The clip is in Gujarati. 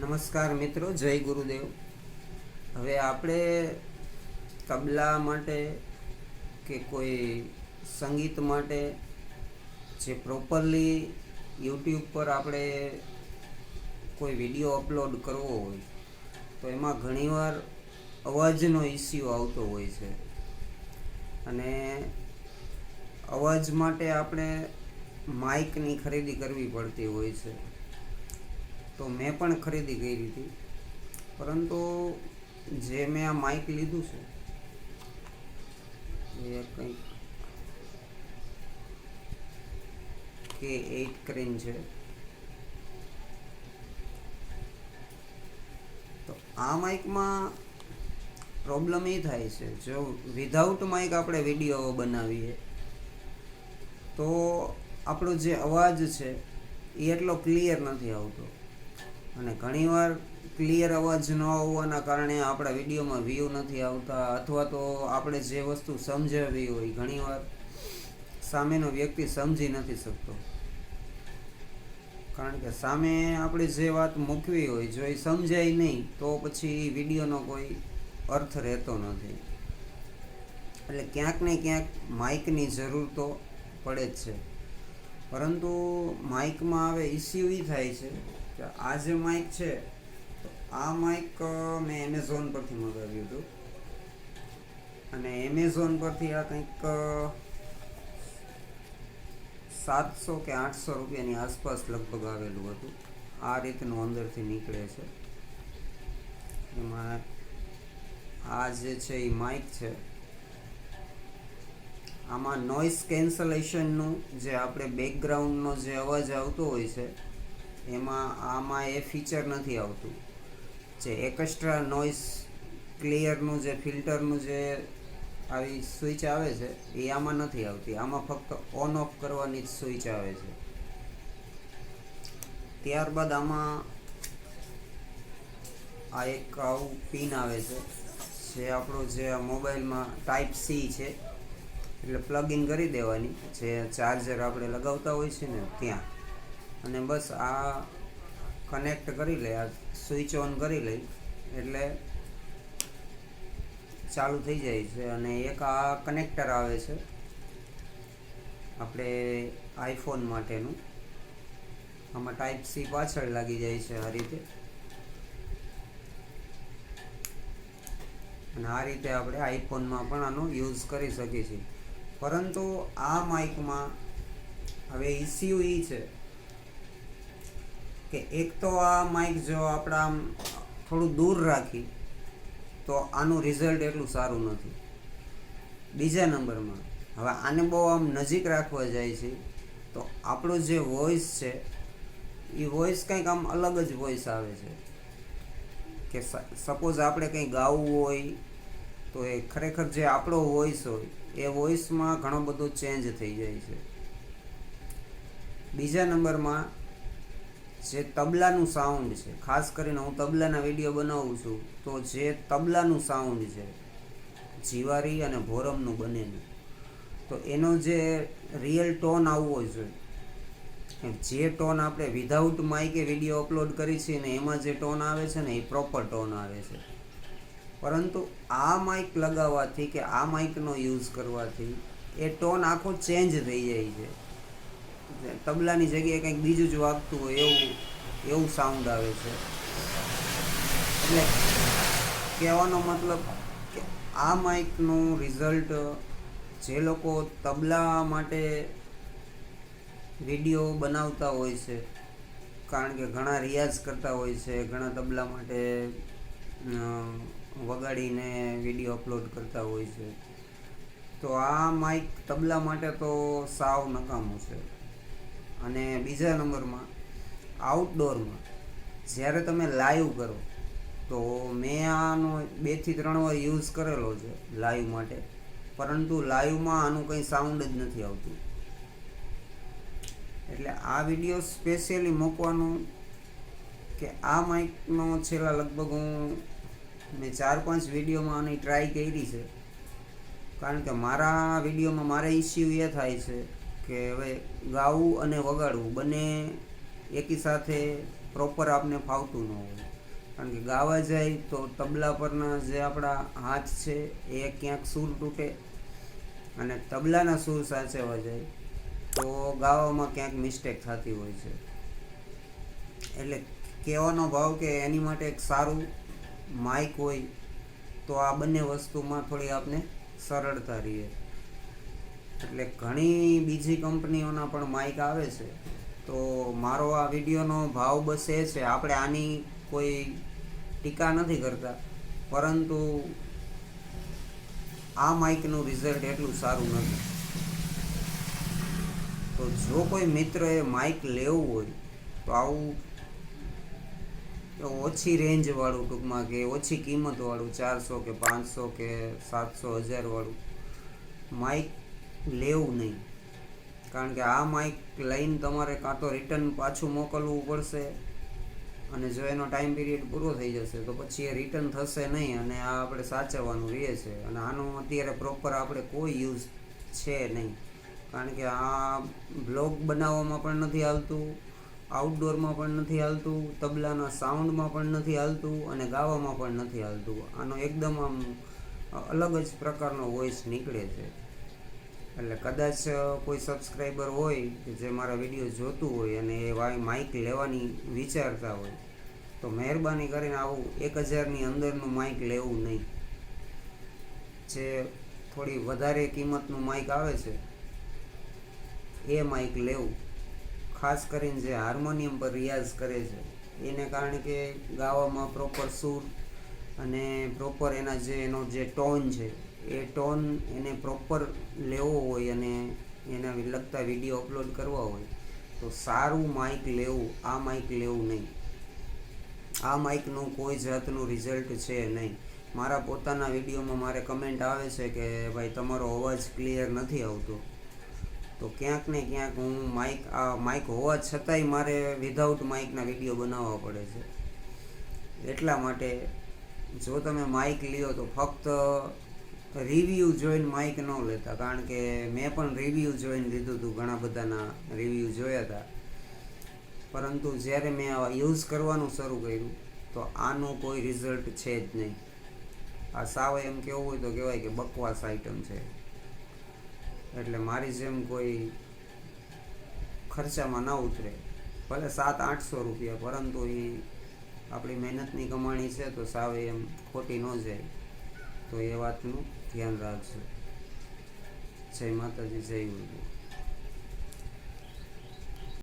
નમસ્કાર મિત્રો, જય ગુરુદેવ. હવે આપણે તબલા માટે કે કોઈ સંગીત માટે જે પ્રોપરલી યુટ્યુબ પર આપણે કોઈ વીડિયો અપલોડ કરવો હોય, તો એમાં ઘણીવાર અવાજનો ઇસ્યુ આવતો હોય છે. અને અવાજ માટે આપણે માઇકની ખરીદી કરવી પડતી હોય છે. તો મેં પણ ખરીદી કરી હતી. પરંતુ જે મેં આ માઇક લીધું છે, એ કંઈક કે એઇટ કરીને છે. તો આ માઇકમાં પ્રોબ્લેમ એ થાય છે, જો વિધાઉટ માઇક આપણે વીડિયો બનાવીએ, તો આપણો જે અવાજ છે, એ એટલો ક્લિયર નથી આવતો. અને ઘણીવાર ક્લિયર અવાજ ન આવવાના કારણે આપણા વિડીયોમાં વ્યૂ નથી આવતા અથવા તો આપણે જે વસ્તુ સમજાવી હોય ઘણીવાર સામેનો વ્યક્તિ સમજી નથી શકતો. કારણ કે સામે આપણે જે વાત મૂકવી હોય, જો એ સમજાય નહીં, તો પછી વિડીયોનો કોઈ અર્થ રહેતો નથી. એટલે ક્યાંક ને ક્યાંક માઇકની જરૂર તો પડે જ છે. પરંતુ માઇકમાં હવે ઇસ્યુ એ થાય છે કે આ જે માઇક છે તો આ માઇક મેં એમેઝોન પરથી મંગાવ્યું હતું. અને એમેઝોન પરથી આ કંઈક સાતસો કે આઠસો રૂપિયાની આસપાસ લગભગ આવેલું હતું. આ રીતનું અંદરથી નીકળે છે. એમાં આ જે છે એ માઇક છે. આમાં નોઇસ કેન્સલેશનનું જે આપણે બેકગ્રાઉન્ડનો જે અવાજ આવતો હોય છે એમાં આમાં એ ફીચર નથી આવતું. જે એકસ્ટ્રા નોઇસ ક્લિયરનું જે ફિલ્ટરનું જે આવી સ્વિચ આવે છે, એ આમાં નથી આવતી. આમાં ફક્ત ઓન ઓફ કરવાની જ સ્વિચ આવે છે. ત્યારબાદ આમાં આ એક આવું પિન આવે છે, જે આપણો જે મોબાઈલમાં ટાઈપ સી છે, એટલે પ્લગ ઇન કરી દેવાની. જે ચાર્જર આપણે લગાવતા હોય છે ને ત્યાં. અને બસ આ કનેક્ટ કરી લે, આ સ્વિચ ઓન કરી લઈ એટલે ચાલુ થઈ જાય છે. અને એક આ કનેક્ટર આવે છે, આપણે આઈફોન માટેનું. આમાં ટાઈપ સી પાછળ લાગી જાય છે આ રીતે. અને આ રીતે આપણે આઈફોનમાં પણ આનો યુઝ કરી શકીએ છીએ. પરંતુ આ માઇકમાં હવે ઇસ્યુ એ છે. કે એક તો આ માઇક જો આપણે આમ થોડું દૂર રાખી, તો આનું રિઝલ્ટ એટલું સારું નથી. બીજા નંબરમાં, હવે આને બહુ આમ નજીક રાખવા જાય છે, તો આપણો જે વોઇસ છે એ વોઇસ કંઈક આમ અલગ જ વોઇસ આવે છે. કે સપોઝ આપણે કંઈ ગાવું હોય, તો એ ખરેખર જે આપણો વોઇસ હોય, એ વોઇસમાં ઘણો બધો ચેન્જ થઈ જાય છે. બીજા નંબરમાં જે તબલાનું સાઉન્ડ છે. ખાસ કરીને હું તબલાના વીડિયો બનાવું છું, તો જે તબલાનું સાઉન્ડ છે, જીવારી અને ભોરમનું બંનેનું તો એનો જે રિયલ ટોન આવવો જોઈએ જે ટોન આપણે વિધાઉટ માઇકે વીડિયો અપલોડ કરી છે ને એમાં જે ટોન આવે છે ને એ પ્રોપર ટોન આવે છે. પરંતુ આ માઇક લગાવવાથી કે આ માઇકનો યુઝ કરવાથી એ ટોન આખો ચેન્જ થઈ જાય છે. તબલાની જગ્યાએ કંઈક બીજું જ વાગતું હોય એવું એવું સાઉન્ડ આવે છે. એટલે કહેવાનો મતલબ કે આ માઇકનું રિઝલ્ટ જે લોકો તબલા માટે વીડિયો બનાવતા હોય છે, કારણ કે ઘણા રિયાઝ કરતા હોય છે, ઘણા તબલા માટે વગાડીને વીડિયો અપલોડ કરતા હોય છે. તો આ માઇક તબલા માટે તો સાવ નકામું છે. અને બીજા નંબરમાં આઉટડોરમાં જ્યારે તમે લાઈવ કરો, તો મેં આનો બેથી ત્રણ વાર યુઝ કરેલો છે લાઈવ માટે. પરંતુ લાઈવમાં આનું કંઈ સાઉન્ડ જ નથી આવતું. એટલે આ વીડિયો સ્પેશિયલી મૂકવાનું કે આ માઇકનો છેલ્લા લગભગ હું, મેં ચાર પાંચ વિડીયોમાં આની ટ્રાય કરી છે. કારણ કે મારા વિડીયોમાં મારે ઇસ્યુ એ થાય છે કે હવે ગાવું અને વગાડવું બંને એકી સાથે પ્રોપર આપને ફાવતું ન હોય. કારણ કે ગાવા જાય તો તબલા પરના જે આપણા હાથ છે એ ક્યાંક સૂર તૂટે અને તબલાના સૂર સાચવવા જાય તો ગાવામાં ક્યાંક મિસ્ટેક થતી હોય છે. એટલે કહેવાનો ભાવ કે એની માટે એક સારું માઇક હોય તો આ બંને વસ્તુમાં થોડી આપને સરળતા રહે. એટલે ઘણી બીજી કંપનીઓના પણ માઇક આવે છે. તો મારો આ વિડીયોનો ભાવ બસ એ છે, આપણે આની કોઈ ટીકા નથી કરતા. પરંતુ આ માઇકનું રિઝલ્ટ એટલું સારું નથી. તો જો કોઈ મિત્રએ માઇક લેવું હોય, તો આવું ઓછી રેન્જવાળું ટૂંકમાં કે ઓછી કિંમતવાળું, ચારસો કે પાંચસો કે સાતસો હજારવાળું, માઇક લેવું નહીં. કારણ કે આ માઇક લઈને તમારે કાં તો રિટર્ન પાછું મોકલવું પડશે અને જો એનો ટાઈમ પીરિયડ પૂરો થઈ જશે, તો પછી એ રિટર્ન થશે નહીં અને આ આપણે સાચવવાનું રહે છે. અને આનો અત્યારે પ્રોપર આપણે કોઈ યુઝ છે નહીં. કારણ કે આ બ્લોગ બનાવવામાં પણ નથી હાલતું આઉટડોરમાં પણ નથી હાલતું, તબલાના સાઉન્ડમાં પણ નથી હાલતું અને ગાવામાં પણ નથી હાલતું. આનો એકદમ આમ અલગ જ પ્રકારનો વોઇસ નીકળે છે. એટલે કદાચ કોઈ સબસ્ક્રાઈબર હોય કે જે મારા વીડિયો જોતું હોય અને એ માઇક લેવાની વિચારતા હોય, તો મહેરબાની કરીને આવું એક હજારની અંદરનું માઇક લેવું નહીં. જે થોડી વધારે કિંમતનું માઇક આવે છે, એ માઇક લેવું. ખાસ કરીને જે હાર્મોનિયમ પર રિયાઝ કરે છે, એને કારણે કે ગાવામાં પ્રોપર સૂર અને પ્રોપર એના જે એનો જે ટોન છે એ ટોન એને પ્રોપર લેવો હોય અને એના લગતા વીડિયો અપલોડ કરવા હોય, તો સારું માઇક લેવું, આ માઇક લેવું નહીં. આ માઇકનું કોઈ જાતનું રિઝલ્ટ છે નહીં. મારા પોતાના વિડીયોમાં મારે કમેન્ટ આવે છે કે ભાઈ તમારો અવાજ ક્લિયર નથી આવતો. તો ક્યાંક ને ક્યાંક હું માઇક આ માઇક હોવા છતાંય મારે વિધાઉટ માઇકના વીડિયો બનાવવા પડે છે. એટલા માટે જો તમે માઇક લ્યો તો ફક્ત રિવ્યૂ જોઈને માઇક ન લેતા. કારણ કે મેં પણ રિવ્યૂ જોઈને લીધું હતું, ઘણા બધાના રિવ્યૂ જોયા હતા. પરંતુ જ્યારે મેં યુઝ કરવાનું શરૂ કર્યું, તો આનું કોઈ રિઝલ્ટ છે જ નહીં. આ સાવ એમ કેવું હોય તો કહેવાય કે બકવાસ આઈટમ છે. એટલે મારી જેમ કોઈ ખર્ચામાં ના ઉતરે. ભલે સાત આઠસો રૂપિયા, પરંતુ એ આપણી મહેનતની કમાણી છે તો સાવ એમ ખોટી ન જાય. તો એ વાતનું ધ્યાન રાખજો. જય માતાજી જય ગુરુ